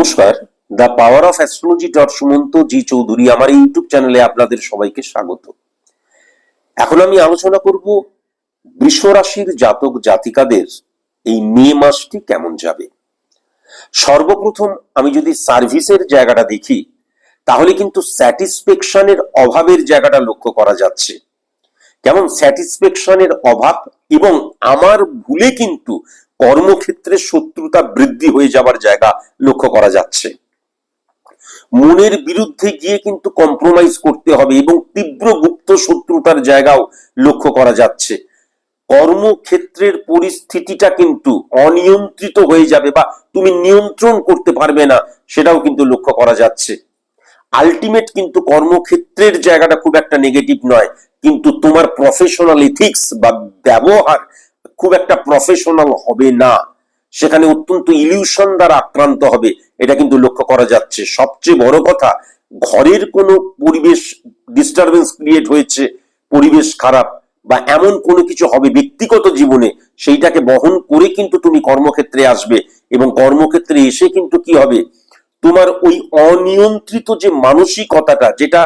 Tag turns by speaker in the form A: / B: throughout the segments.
A: নমস্কার। The power of astrology dot Sumanta ji Chowdhury আমার YouTube চ্যানেলে আপনাদের সবাইকে স্বাগত। এখন আমি আলোচনা করব বৃষ রাশির জাতক জাতিকাদের এই মে মাসটি কেমন যাবে। সর্বপ্রথম আমি যদি সার্ভিসের জায়গাটা দেখি, তাহলে কিন্তু স্যাটিসফ্যাকশনের অভাবের জায়গাটা লক্ষ্য করা যাচ্ছে। কেমন? স্যাটিসফ্যাকশনের অভাব এবং আমার ভুলে কিন্তু কর্মক্ষেত্রে শত্রুতা বৃদ্ধি হয়ে যাবার জায়গা লক্ষ্য করা যাচ্ছে। মনের বিরুদ্ধে গিয়ে কিন্তু কম্প্রোমাইজ করতে হবে এবং তীব্র গুপ্ত শত্রুতার জায়গাও লক্ষ্য করা যাচ্ছে। কর্মক্ষেত্রের পরিস্থিতিটা কিন্তু অনিয়ন্ত্রিত হয়ে যাবে বা তুমি নিয়ন্ত্রণ করতে পারবে না, সেটাও কিন্তু লক্ষ্য করা যাচ্ছে। আলটিমেট কিন্তু কর্মক্ষেত্রের জায়গাটা খুব একটা নেগেটিভ নয়, কিন্তু তোমার প্রফেশনাল এথিক্স বা ব্যবহার খুব একটা প্রফেশনাল হবে না। সেখানে অত্যন্ত ইলিউশন দ্বারা আক্রান্ত হবে। এটা কিন্তু লক্ষ্য করা যাচ্ছে। সবচেয়ে বড় কথা, ঘরের কোনো পরিবেশ ডিস্টারবেন্স ক্রিয়েট হয়েছে, পরিবেশ খারাপ বা এমন কোনো কিছু হবে ব্যক্তিগত জীবনে, সেইটাকে বহন করে কিন্তু তুমি কর্মক্ষেত্রে আসবে এবং কর্মক্ষেত্রে এসে কিন্তু কি হবে? তোমার ওই অনিয়ন্ত্রিত যে মানসিকতাটা, যেটা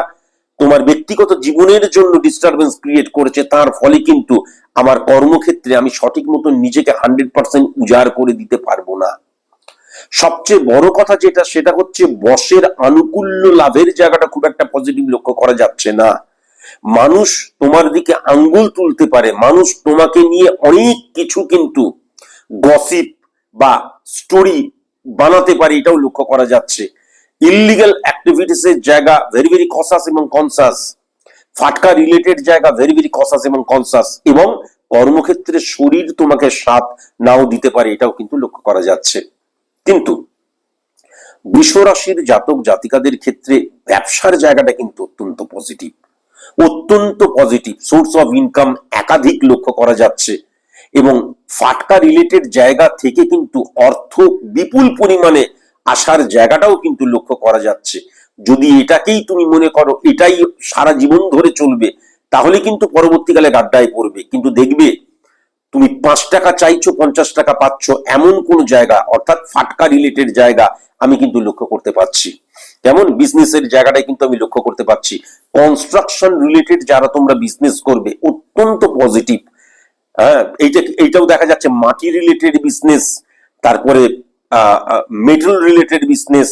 A: তোমার ব্যক্তিগত জীবনের জন্য ডিস্টারবেন্স ক্রিয়েট করেছে, তার ফলে কিন্তু আমার কর্মক্ষেত্রে আমি সঠিক মতো নিজেকে হান্ড্রেড পার্সেন্ট উজাড় করে দিতে পারব না। সবচেয়ে বড় কথা যেটা, সেটা হচ্ছে বসের আনুকূল্য লাভের জায়গাটা খুব একটা পজিটিভ লক্ষ্য করা যাচ্ছে না। মানুষ তোমার দিকে আঙ্গুল তুলতে পারে, মানুষ তোমাকে নিয়ে অনেক কিছু কিন্তু গসিপ বা স্টোরি বানাতে পারে, এটাও লক্ষ্য করা যাচ্ছে। ইলিগাল অ্যাক্টিভিটিস এর জায়গা ভেরি ভেরি কসাস এবং কনসাস ফাটকা রিলেটেড জায়গা ভেরি ভেরি কসাস এবং কনসাস এবং কর্মক্ষেত্রে শরীর তোমাকে সাথ নাও দিতে পারে, এটাও কিন্তু লক্ষ্য করা যাচ্ছে। কিন্তু বিশ্বরাশির জাতক জাতিকাদের ক্ষেত্রে ব্যবসার জায়গাটা কিন্তু অত্যন্ত পজিটিভ অত্যন্ত পজিটিভ সোর্স অফ ইনকাম একাধিক লক্ষ্য করা যাচ্ছে। এবং ফাটকা রিলেটেড জায়গা থেকে কিন্তু অর্থ বিপুল পরিমাণে আসার জায়গাটাও কিন্তু লক্ষ্য করা যাচ্ছে। যদি এটাকেই তুমি মনে করো, এটাই সারা জীবন ধরে চলবে, তাহলে কিন্তু পরবর্তীকালে গাড্ডায় পড়বে। কিন্তু দেখবে, তুমি পাঁচ টাকা চাইছো, পঞ্চাশ টাকা পাচ্ছ, এমন কোন জায়গা, অর্থাৎ ফাটকা রিলেটেড জায়গা আমি কিন্তু লক্ষ্য করতে পারছি। কেমন? বিজনেসের জায়গাটাই কিন্তু আমি লক্ষ্য করতে পারছি। কনস্ট্রাকশন রিলেটেড যারা তোমরা বিজনেস করবে, অত্যন্ত পজিটিভ হ্যাঁ এইটা, এইটাও দেখা যাচ্ছে মাটি রিলেটেড বিজনেস তারপরে মেটাল রিলেটেড বিজনেস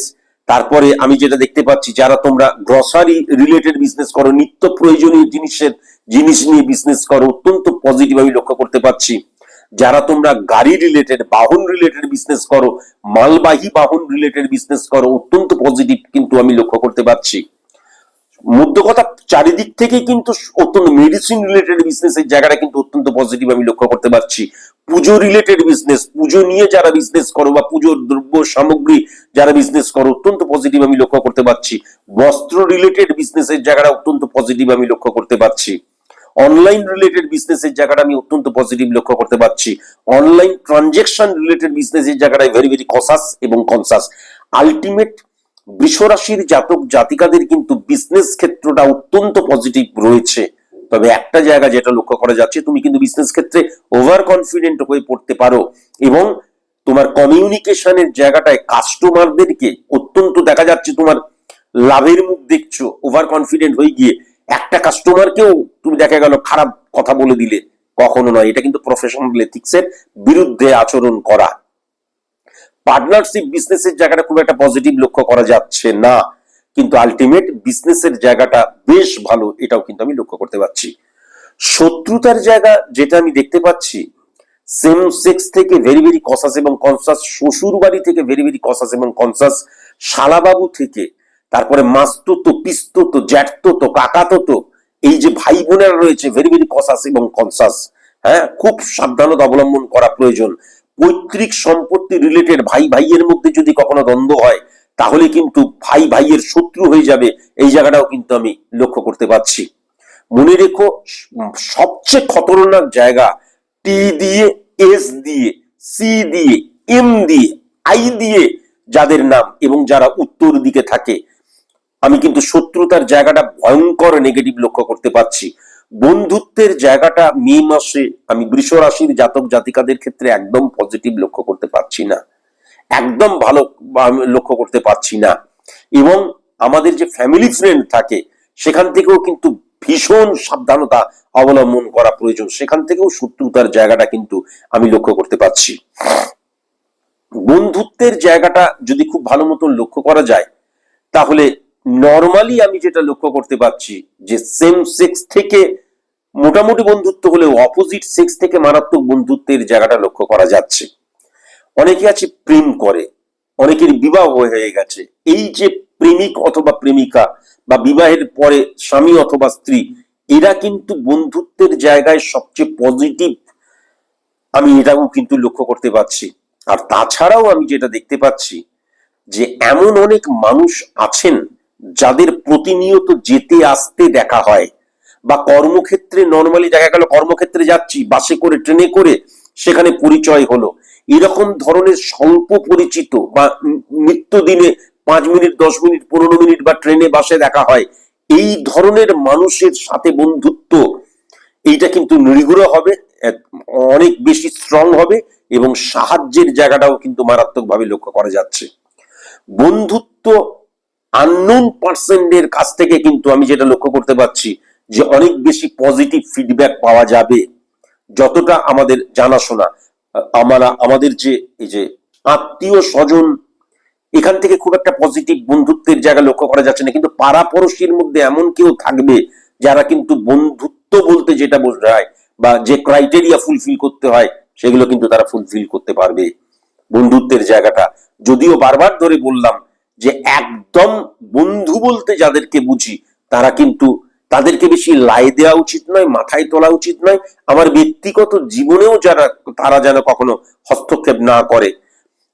A: তারপরে আমি যেটা দেখতে পাচ্ছি, যারা তোমরা গ্রসারি রিলেটেড বিজনেস করো, নিত্য প্রয়োজনীয় জিনিসের জিনিস নিয়ে বিজনেস করো, অত্যন্ত পজিটিভ আমি লক্ষ্য করতে পারছি যারা তোমরা গাড়ি রিলেটেড বাহন রিলেটেড বিজনেস করো, মালবাহী বাহন রিলেটেড বিজনেস করো, অত্যন্ত পজিটিভ কিন্তু আমি লক্ষ্য করতে পারছি মধ্য কথা, চারিদিক থেকে কিন্তু অত্যন্ত মেডিসিন রিলেটেড বিজনেস এর জায়গাটা কিন্তু অত্যন্ত পজিটিভ আমি লক্ষ্য করতে পারছি। পুজো রিলেটেড বিজনেস পুজো নিয়ে যারা বিজনেস করো বা পুজোর দ্রব্য সামগ্রী যারা বিজনেস করো, অত্যন্ত পজিটিভ আমি লক্ষ্য করতে পারছি। বস্ত্র রিলেটেড বিজনেস এর জায়গাটা অত্যন্ত পজিটিভ আমি লক্ষ্য করতে পারছি। অনলাইন রিলেটেড বিজনেস এর জায়গাটা আমি অত্যন্ত পজিটিভ লক্ষ্য করতে পারছি। অনলাইন ট্রানজেকশন রিলেটেড বিজনেস এর জায়গাটায় ভেরি ভেরি কসাস এবং কনসাস আলটিমেট বৃষরাশির জাতক জাতিকাদের কিন্তু বিজনেস ক্ষেত্রটা অত্যন্ত পজিটিভ রয়েছে। তবে একটা জায়গা যেটা লক্ষ্য করা যাচ্ছে, তুমি কিন্তু বিজনেস ক্ষেত্রে ওভার কনফিডেন্ট হয়ে পড়তে পারো এবং তোমার কমিউনিকেশনের জায়গাটায় কাস্টমারদেরকে অত্যন্ত দেখা যাচ্ছে তোমার লাভের মুখ দেখছ ওভার কনফিডেন্ট হয়ে গিয়ে। একটা কাস্টমারকেও তুমি দেখা গেল খারাপ কথা বলে দিলে, কখনো নয়। এটা কিন্তু প্রফেশনাল এথিক্সের বিরুদ্ধে আচরণ করা। পার্টনারশিপ বিজনেসের জায়গাটা খুব একটা পজিটিভ লক্ষ্য করা যাচ্ছে না। কিন্তু আলটিমেট বিজনেসের জায়গাটা বেশ ভালো, এটাও কিন্তু আমি লক্ষ্য করতে পারছি। শত্রুতার জায়গা যেটা আমি দেখতে পাচ্ছি সেম সেক্স থেকে ভেরি ভেরি কসাস এবং কনসাস শ্বশুর বাড়ি থেকে ভেরি ভেরি কসাস এবং কনসাস শালাবাবু থেকে, তারপরে মাস্তুতো, পিস্তুতো জ্যাঠতো কাকাতো এই যে ভাই বোনেরা রয়েছে ভেরি ভেরি কসাস এবং কনসাস হ্যাঁ খুব সাবধানতা অবলম্বন করা প্রয়োজন। পৈতৃক সম্পত্তি রিলেটেড ভাই ভাইয়ের মধ্যে যদি কখনো দ্বন্দ্ব হয় তাহলে কিন্তু ভাই ভাইয়ের শত্রু হয়ে যাবে। এই জায়গাটাও কিন্তু আমি লক্ষ্য করতে পারছি। মনে রেখো, সবচেয়ে খতরনাক জায়গা টি দিয়ে এস দিয়ে সি দিয়ে এম দিয়ে আই দিয়ে যাদের নাম এবং যারা উত্তর দিকে থাকে, আমি কিন্তু শত্রুতার জায়গাটা ভয়ঙ্কর নেগেটিভ লক্ষ্য করতে পারছি। বন্ধুত্বের জায়গাটা মে মাসে আমি বৃষ রাশির জাতক জাতিকাদের ক্ষেত্রে একদম পজিটিভ লক্ষ্য করতে পারছি না। একদম ভালো লক্ষ্য করতে পারছি না। এবং আমাদের যে ফ্যামিলি ফ্রেন্ড থাকে, সেখান থেকেও কিন্তু ভীষণ সাবধানতা অবলম্বন করা প্রয়োজন। সেখান থেকেও শত্রুতার জায়গাটা কিন্তু আমি লক্ষ্য করতে পারছি। বন্ধুত্বের জায়গাটা যদি খুব ভালো মতন লক্ষ্য করা যায়, তাহলে নর্মালি আমি যেটা লক্ষ্য করতে পারছি যে সেম সেক্স থেকে মোটামুটি বন্ধুত্ব হলেও অপোজিট সেক্স থেকে মারাত্মক বন্ধুত্বের জায়গাটা লক্ষ্য করা যাচ্ছে। অনেকে আছে প্রেম করে, অনেকের বিবাহ হয়ে গেছে। এই যে প্রেমিক অথবা প্রেমিকা বা বিবাহের পরে স্বামী অথবা স্ত্রী, এরা কিন্তু বন্ধুত্বের জায়গায় সবচেয়ে পজিটিভ আমি এটাও কিন্তু লক্ষ্য করতে পারছি। আর তাছাড়াও আমি যেটা দেখতে পাচ্ছি যে এমন অনেক মানুষ আছেন যাদের প্রতিনিয়ত যেতে আসতে দেখা হয় বা কর্মক্ষেত্রে নর্মালি দেখা গেল কর্মক্ষেত্রে যাচ্ছি, বাসে করে, ট্রেনে করে, সেখানে পরিচয় হলো। এরকম ধরনের স্বল্প পরিচিত বা নিত্যদিনে পাঁচ মিনিট, দশ মিনিট, পনেরো মিনিট বা ট্রেনে, বাসে দেখা হয়, এই ধরনের মানুষের সাথে বন্ধুত্ব, এইটা কিন্তু নির্গুড় হবে অনেক বেশি স্ট্রং হবে এবং সাহায্যের জায়গাটাও কিন্তু মারাত্মকভাবে লক্ষ্য করা যাচ্ছে। বন্ধুত্ব আননোন পার্সেন্টের কাছ থেকে কিন্তু আমি যেটা লক্ষ্য করতে পারছি যে অনেক বেশি পজিটিভ ফিডব্যাক পাওয়া যাবে, যতটা আমাদের জানাশোনা। আমরা, আমাদের যে, এই যে আত্মীয় স্বজন, এখান থেকে খুব একটা পজিটিভ বন্ধুত্বের জায়গা লক্ষ্য করা যাচ্ছে না। কিন্তু পাড়া পড়শির মধ্যে এমন কেউ থাকবে যারা কিন্তু বন্ধুত্ব বলতে যেটা বোঝায় বা যে ক্রাইটেরিয়া ফুলফিল করতে হয়, সেগুলো কিন্তু তারা ফুলফিল করতে পারবে বন্ধুত্বের জায়গাটা। যদিও বারবার ধরে বললাম যে একদম বন্ধু বলতে যাদেরকে বুঝি, তারা কিন্তু তাদেরকে বেশি লাই দেওয়া উচিত নয়, মাথায় তোলা উচিত নয়। আমার ব্যক্তিগত জীবনেও যারা, তারা যেন কখনো হস্তক্ষেপ না করে,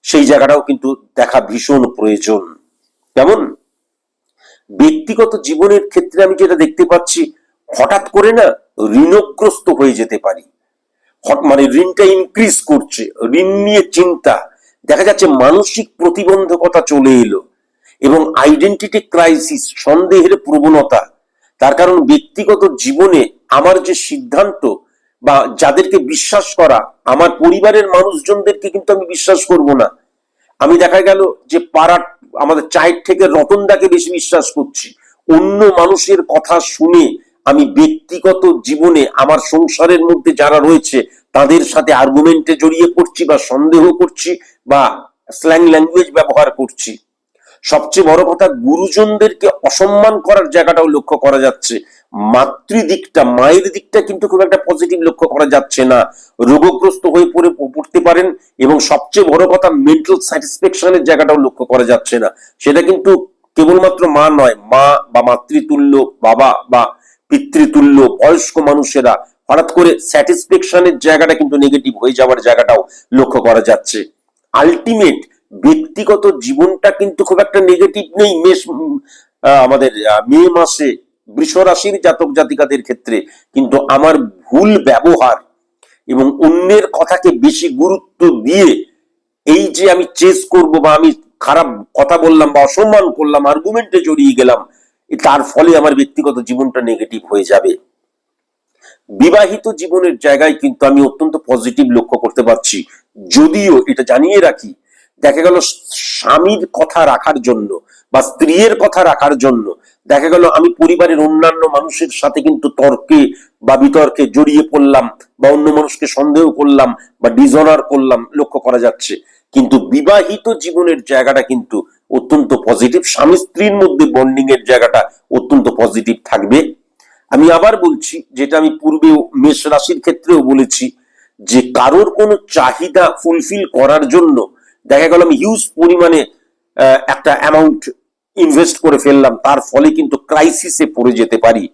A: সেই জায়গাটাও কিন্তু দেখা ভীষণ প্রয়োজন। কেমন? ব্যক্তিগত জীবনের ক্ষেত্রে আমি যেটা দেখতে পাচ্ছি, হঠাৎ করে না ঋণগ্রস্ত হয়ে যেতে পারি। মানে ঋণটা ইনক্রিজ করছে, ঋণ নিয়ে চিন্তা। দেখা যাচ্ছে মানসিক প্রতিবন্ধকতা চলে এলো এবং আইডেন্টিটি ক্রাইসিস সন্দেহের প্রবণতা তার কারণ ব্যক্তিগত জীবনে আমার যে সিদ্ধান্ত বা যাদেরকে বিশ্বাস করা, আমার পরিবারের মানুষজনদেরকে কিন্তু আমি বিশ্বাস করব না। আমি দেখা গেল যে পাড়ার, আমাদের চায়ের থেকে রতনদাকে বেশি বিশ্বাস করছি। অন্য মানুষের কথা শুনে আমি ব্যক্তিগত জীবনে আমার সংসারের মধ্যে যারা রয়েছে, তাদের সাথে আর্গুমেন্টে জড়িয়ে পড়ছি বা সন্দেহ করছি বা স্ল্যাং ল্যাঙ্গুয়েজ ব্যবহার করছি। সবচেয়ে বড় কথা গুরুজনদেরকে অসম্মান করার জায়গাটাও লক্ষ্য করা যাচ্ছে। মাতৃদিকটা, মায়ের দিকটা কিন্তু খুব একটা পজিটিভ লক্ষ্য করা যাচ্ছে না। রোগগ্রস্ত হয়ে পড়ে, পড়তে পারেন এবং সবচেয়ে বড় কথা মেন্টাল স্যাটিসফ্যাকশনের জায়গাটাও লক্ষ্য করা যাচ্ছে না। সেটা কিন্তু কেবলমাত্র মা নয়, মা বা মাতৃতুল্য, বাবা বা পিতৃতুল্য, বয়স্ক মানুষেরা হঠাৎ করে স্যাটিসফ্যাকশনের জায়গাটা কিন্তু নেগেটিভ হয়ে যাওয়ার জায়গাটাও লক্ষ্য করা যাচ্ছে। আলটিমেট ব্যক্তিগত জীবনটা কিন্তু খুব একটা নেগেটিভ নেই। মেষ আমাদের মে মাসে বৃষ রাশির জাতক জাতিকাদের ক্ষেত্রে কিন্তু আমার ভুল ব্যবহার এবং অন্যের কথাকে বেশি গুরুত্ব দিয়ে এই যে আমি চেস করব বা আমি খারাপ কথা বললাম বা অসম্মান করলাম আর্গুমেন্টে জড়িয়ে গেলাম তার ফলে আমার ব্যক্তিগত জীবনটা নেগেটিভ হয়ে যাবে। বিবাহিত জীবনের জায়গায় কিন্তু আমি অত্যন্ত পজিটিভ লক্ষ্য করতে পারছি। যদিও এটা জানিয়ে রাখি দেখা গেল স্বামীর কথা রাখার জন্য বা স্ত্রীর কথা রাখার জন্য দেখা গেল আমি পরিবারের অন্যান্য মানুষের সাথে কিন্তু তর্কে বা বিতর্কে জড়িয়ে পড়লাম বা অন্য মানুষকে সন্দেহ করলাম বা ডিজনার করলাম, লক্ষ্য করা যাচ্ছে। কিন্তু বিবাহিত জীবনের জায়গাটা কিন্তু অত্যন্ত পজিটিভ স্বামী স্ত্রীর মধ্যে বন্ডিং এর জায়গাটা অত্যন্ত পজিটিভ থাকবে। আমি আবার বলছি, যেটা আমি পূর্বেও মেষ রাশির ক্ষেত্রেও বলেছি যে কারোর কোনো চাহিদা ফুলফিল করার জন্য দেখা গেল আমি হিউজ পরিমাণে একটা অ্যামাউন্ট ইনভেস্ট করে ফেললাম। তার ফলে কিন্তু ক্রাইসিসে পড়ে যেতে পারি।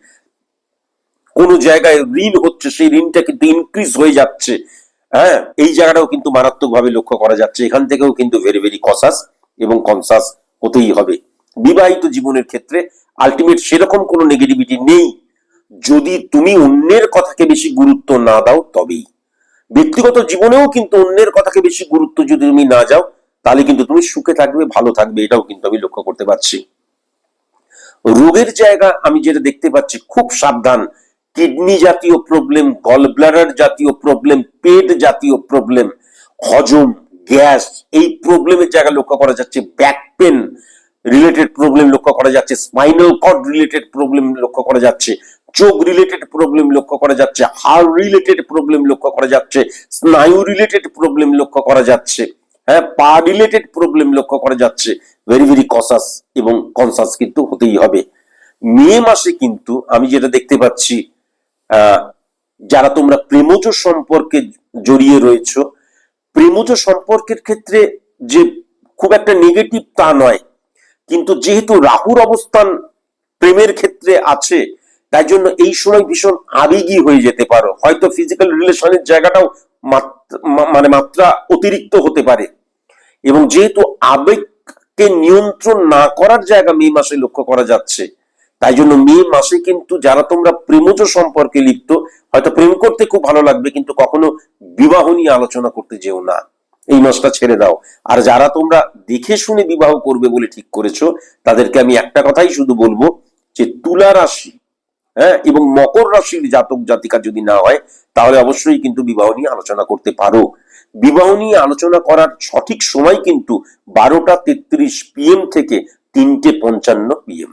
A: কোন জায়গায় ঋণ হচ্ছে, সেই ঋণটা কিন্তু ইনক্রিজ হয়ে যাচ্ছে। হ্যাঁ এই জায়গাটাও কিন্তু মারাত্মকভাবে লক্ষ্য করা যাচ্ছে। এখান থেকেও কিন্তু ভেরি ভেরি কসাস এবং কনসাস হতেই হবে। বিবাহিত জীবনের ক্ষেত্রে আলটিমেট সেরকম কোনো নেগেটিভিটি নেই। যদি তুমি অন্যের কথাকে বেশি গুরুত্ব না দাও, তবেই। ব্যক্তিগত জীবনেও কিন্তু অন্যের কথাকে বেশি গুরুত্ব যদি তুমি না যাও, তাহলে কিন্তু তুমি সুখে থাকবে, ভালো থাকবে, এটাও কিন্তু আমি লক্ষ্য করতে পারছি। রোগের জায়গা আমি যেটা দেখতে পাচ্ছি, খুব সাবধান। কিডনি জাতীয় প্রবলেম গল ব্লাডার জাতীয় প্রবলেম পেট জাতীয় প্রবলেম হজম, গ্যাস, এই প্রবলেমের জায়গা লক্ষ্য করা যাচ্ছে। ব্যাক পেন রিলেটেড প্রবলেম লক্ষ্য করা যাচ্ছে। স্পাইনাল কর্ড রিলেটেড প্রবলেম লক্ষ্য করা যাচ্ছে। চোখ রিলেটেড প্রবলেম লক্ষ্য করা যাচ্ছে হার্ট রিলেটেড প্রবলেম লক্ষ্য করা যাচ্ছে, স্নায়ু রিলেটেড প্রবলেম লক্ষ্য করা যাচ্ছে হ্যাঁ পা রিলেটেড প্রবলেম লক্ষ্য করা যাচ্ছে ভেরি ভেরি কসাস এবং কনসাস কিন্তু হতেই হবে। মে মাসে কিন্তু আমি যেটা দেখতে পাচ্ছি যারা তোমরা প্রেমজ সম্পর্কে জড়িয়ে রয়েছো, প্রেমজ সম্পর্কের ক্ষেত্রে যে খুব একটা নেগেটিভ তা নয়, কিন্তু যেহেতু রাহুর অবস্থান প্রেমের ক্ষেত্রে আছে তাই জন্য এই সময় ভীষণ আবেগী হয়ে যেতে পারো। হয়তো ফিজিক্যাল রিলেশনের জায়গাটাও মানে মাত্রা অতিরিক্ত হতে পারে। এবং যেহেতু আবেগকে নিয়ন্ত্রণ না করার জায়গা মে মাসে লক্ষ্য করা যাচ্ছে, তাই জন্য মে মাসে কিন্তু যারা তোমরা প্রেমজ সম্পর্কে লিপ্ত, হয়তো প্রেম করতে খুব ভালো লাগবে, কিন্তু কখনো বিবাহ নিয়ে আলোচনা করতে যেও না। এই মাসটা ছেড়ে দাও। আর যারা তোমরা দেখে শুনে বিবাহ করবে বলে ঠিক করেছ, তাদেরকে আমি একটা কথাই শুধু বলব যে তুলা রাশি হ্যাঁ এবং মকর রাশির জাতক জাতিকা যদি না হয়, তাহলে অবশ্যই কিন্তু বিবাহ নিয়ে আলোচনা করতে পারো। বিবাহ নিয়ে আলোচনা করার সঠিক সময় কিন্তু বারোটা তেত্রিশ পিএম থেকে তিনটে পঞ্চান্ন পিএম